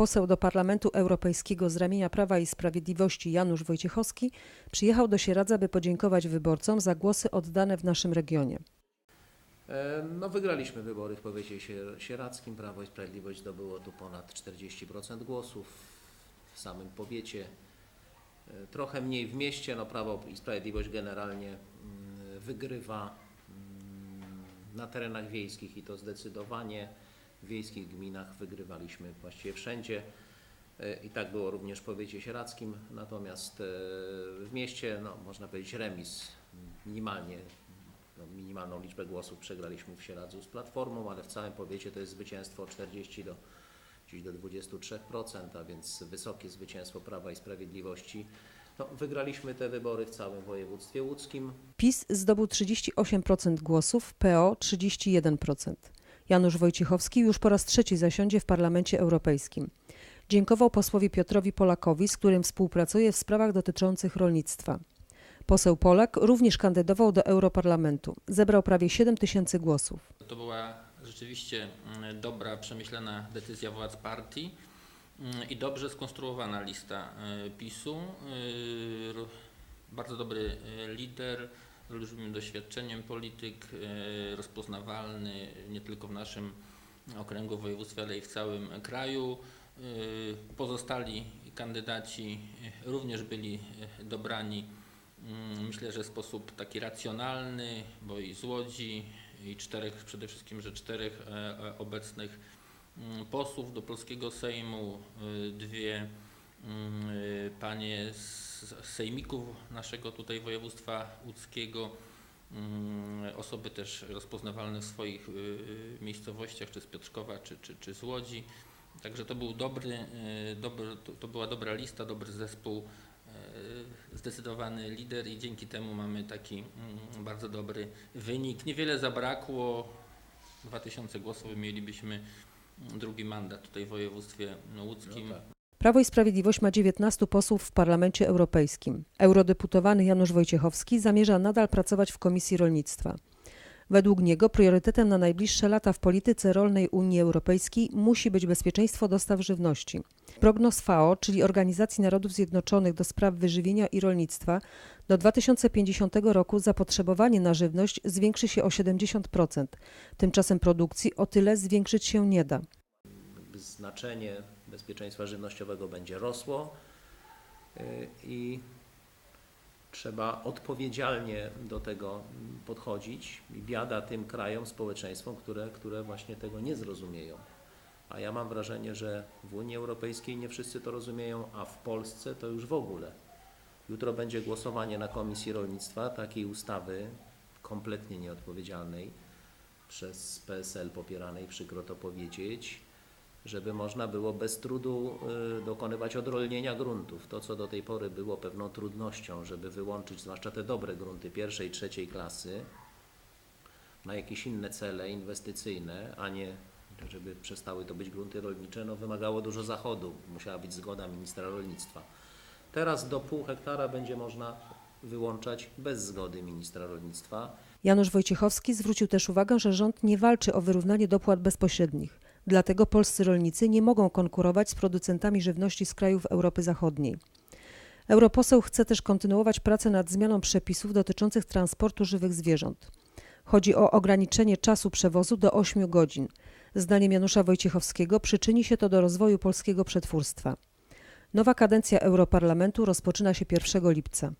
Poseł do Parlamentu Europejskiego z ramienia Prawa i Sprawiedliwości Janusz Wojciechowski przyjechał do Sieradza, by podziękować wyborcom za głosy oddane w naszym regionie. E, No, wygraliśmy wybory w powiecie sier- sieradzkim. Prawo i Sprawiedliwość zdobyło tu ponad 40% głosów w samym powiecie. E, Trochę mniej w mieście. No, Prawo i Sprawiedliwość generalnie mm, wygrywa mm, na terenach wiejskich i to zdecydowanie. W wiejskich gminach wygrywaliśmy właściwie wszędzie. E, I tak było również w powiecie sieradzkim. Natomiast e, w mieście, no, można powiedzieć, remis minimalnie no, minimalną liczbę głosów przegraliśmy w Sieradzu z Platformą, ale w całym powiecie to jest zwycięstwo 40 do, gdzieś do 23%, a więc wysokie zwycięstwo Prawa i Sprawiedliwości. No, wygraliśmy te wybory w całym województwie łódzkim. PiS zdobył 38% głosów, PO 31%. Janusz Wojciechowski już po raz trzeci zasiądzie w Parlamencie Europejskim. Dziękował posłowi Piotrowi Polakowi, z którym współpracuje w sprawach dotyczących rolnictwa. Poseł Polak również kandydował do Europarlamentu. Zebrał prawie 7 tysięcy głosów. To była rzeczywiście mm, dobra, przemyślana decyzja władz partii mm, i dobrze skonstruowana lista y, PiSu. Ro- Bardzo dobry y, lider, olbrzymim doświadczeniem polityk, y, rozpoznawalny nie tylko w naszym okręgu województwa, ale i w całym kraju. Y, Pozostali kandydaci również byli y, dobrani Mm, Myślę, że w sposób taki racjonalny, bo i z Łodzi, i czterech, przede wszystkim, że czterech e, e, obecnych mm, posłów do polskiego Sejmu, dwie panie z sejmików naszego tutaj województwa łódzkiego, mm, osoby też rozpoznawalne w swoich y, y, miejscowościach, czy z Piotrkowa, czy, czy, czy z Łodzi. Także to był dobry, y, dobry to, była dobra lista, dobry zespół zdecydowany lider i dzięki temu mamy taki mm, bardzo dobry wynik. Niewiele zabrakło, 2000 głosów mielibyśmy mm, drugi mandat tutaj w województwie łódzkim. No tak. Prawo i Sprawiedliwość ma 19 posłów w Parlamencie Europejskim. Eurodeputowany Janusz Wojciechowski zamierza nadal pracować w Komisji Rolnictwa. Według niego priorytetem na najbliższe lata w polityce rolnej Unii Europejskiej musi być bezpieczeństwo dostaw żywności. Prognoz FAO, czyli Organizacji Narodów Zjednoczonych do spraw wyżywienia i rolnictwa, do 2050 roku zapotrzebowanie na żywność zwiększy się o 70%. Tymczasem produkcji o tyle zwiększyć się nie da. Znaczenie bezpieczeństwa żywnościowego będzie rosło y, i trzeba odpowiedzialnie do tego mm, podchodzić. I biada tym krajom, społeczeństwom, które, które właśnie tego nie zrozumieją. A ja mam wrażenie, że w Unii Europejskiej nie wszyscy to rozumieją, a w Polsce to już w ogóle. Jutro będzie głosowanie na Komisji Rolnictwa takiej ustawy kompletnie nieodpowiedzialnej przez PSL popieranej, przykro to powiedzieć, żeby można było bez trudu y, dokonywać odrolnienia gruntów. To, co do tej pory było pewną trudnością, żeby wyłączyć zwłaszcza te dobre grunty pierwszej, trzeciej klasy na jakieś inne cele inwestycyjne, a nie żeby przestały to być grunty rolnicze, no wymagało dużo zachodu. Musiała być zgoda ministra rolnictwa. Teraz do pół hektara będzie można wyłączać bez zgody ministra rolnictwa. Janusz Wojciechowski zwrócił też uwagę, że rząd nie walczy o wyrównanie dopłat bezpośrednich. Dlatego polscy rolnicy nie mogą konkurować z producentami żywności z krajów Europy Zachodniej. Europoseł chce też kontynuować pracę nad zmianą przepisów dotyczących transportu żywych zwierząt. Chodzi o ograniczenie czasu przewozu do 8 godzin. Zdaniem Janusza Wojciechowskiego przyczyni się to do rozwoju polskiego przetwórstwa. Nowa kadencja Europarlamentu rozpoczyna się 1 lipca.